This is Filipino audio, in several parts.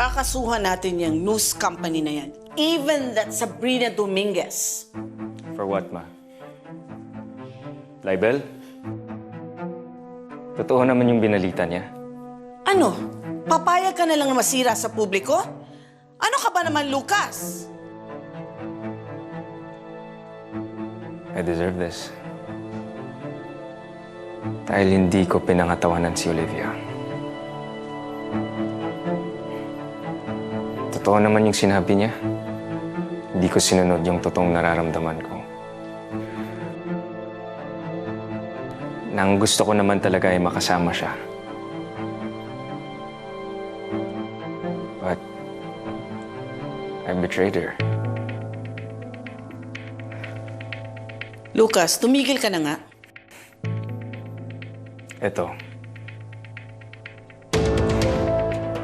Kakasuhan natin yung news company na yan. Even that Sabrina Dominguez. For what, ma? Libel? Totoo naman yung binalita niya. Ano? Papayag ka na lang masira sa publiko? Ano ka ba naman, Lucas? I deserve this. Dahil hindi ko pinangatawanan si Olivia. Totoo naman yung sinabi niya. Hindi ko sinunod yung totoong nararamdaman ko. Nang gusto ko naman talaga ay makasama siya. But I betrayed her. Lucas, tumigil ka na nga. Ito.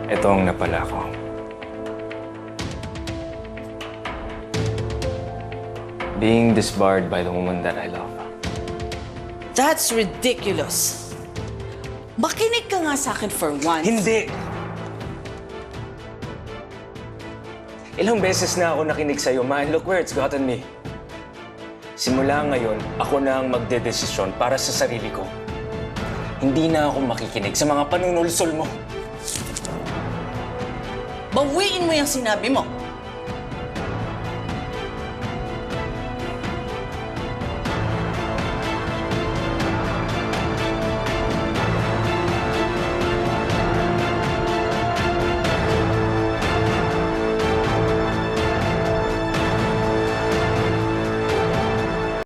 Ito ang napala ko. Being disbarred by the woman that I love. That's ridiculous. Makinig ka nga sa akin for once. Hindi! Ilang beses na ako nakinig sa'yo, ma, and look where it's gotten me. Simula ngayon, ako na ang magdedesisyon para sa sarili ko. Hindi na ako makikinig sa mga panunulsol mo. Bawiin mo yung sinabi mo.